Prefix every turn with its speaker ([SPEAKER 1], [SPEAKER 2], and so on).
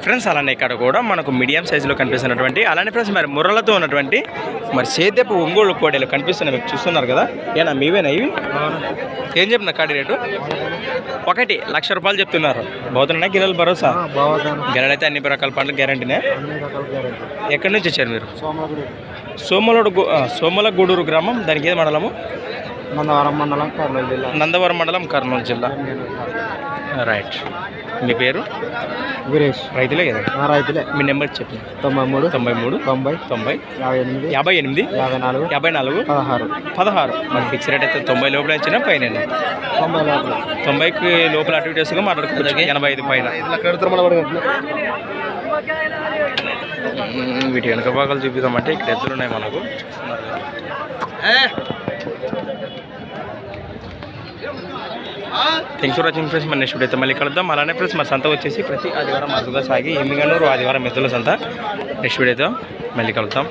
[SPEAKER 1] Friends అలానే ఇక్కడ కూడా మనకు మీడియం సైజులో కనిపిస్తున్నటువంటి అలానే ఫ్రెండ్స్ మరి ముర్రలతో ఉన్నటువంటి మరి సేద్యపు ఒంగోలు కోడలు కనిపిస్తున్నాయి. మీరు చూస్తున్నారు కదా? ఏనా మీవేనా ఇవి? ఏం చెప్పిన కాడి రేటు? ఒకటి లక్ష రూపాయలు చెప్తున్నారు. బౌద్ధనా గిల్లలు భరోసా? గిల్లడైతే అన్ని రకాల పంటలు గ్యారంటీనే? ఎక్కడి నుంచి వచ్చారు మీరు? సోమలోడు గు- ఆ, సోమల గూడూరు గ్రామం దానికి ఏది మండలము?
[SPEAKER 2] నందవరం మండలం కర్నూలు జిల్లా.
[SPEAKER 1] నందవరం మండలం కర్నూలు జిల్లా. రైట్ మీ పేరు?
[SPEAKER 2] వీరేష్.
[SPEAKER 1] రైతులే కదా?
[SPEAKER 2] ఆ రైతులే.
[SPEAKER 1] మీ నెంబర్ చెప్పి
[SPEAKER 2] తొంభై మూడు
[SPEAKER 1] తొంభై మూడు
[SPEAKER 2] తొంభై
[SPEAKER 1] తొంభై
[SPEAKER 2] యాభై ఎనిమిది
[SPEAKER 1] యాభై ఎనిమిది
[SPEAKER 2] యాభై నాలుగు
[SPEAKER 1] యాభై నాలుగు
[SPEAKER 2] పదహారు.
[SPEAKER 1] పదహారు. మరి ఫిక్స్ రేట్ అయితే తొంభై లోపల వచ్చినా పైన
[SPEAKER 2] తొంభై లోపల.
[SPEAKER 1] తొంభైకి లోపల అటు ఇటు వేసుకుని మాట్లాడుకోవచ్చు ఎనభై ఐదు పైన. వీటి వెనక భాగాలు చూపిద్దామంటే ఇక్కడ ఎద్దులు ఉన్నాయి మనకు. థ్యాంక్స్ ఫర్ వాచింగ్ ఫ్రెండ్స్ మన నెక్స్ట్ వీడియో అయితే మళ్ళీ కలుద్దాం. అలానే ఫ్రెండ్స్ మా సంత వచ్చేసి ప్రతి ఆదివారం అదుగా సాగి ఎమ్మిగనూరు ఆదివారం ఎద్దుల సంత. నెక్స్ట్ వీడియోతో మళ్ళీ కలుద్దాం.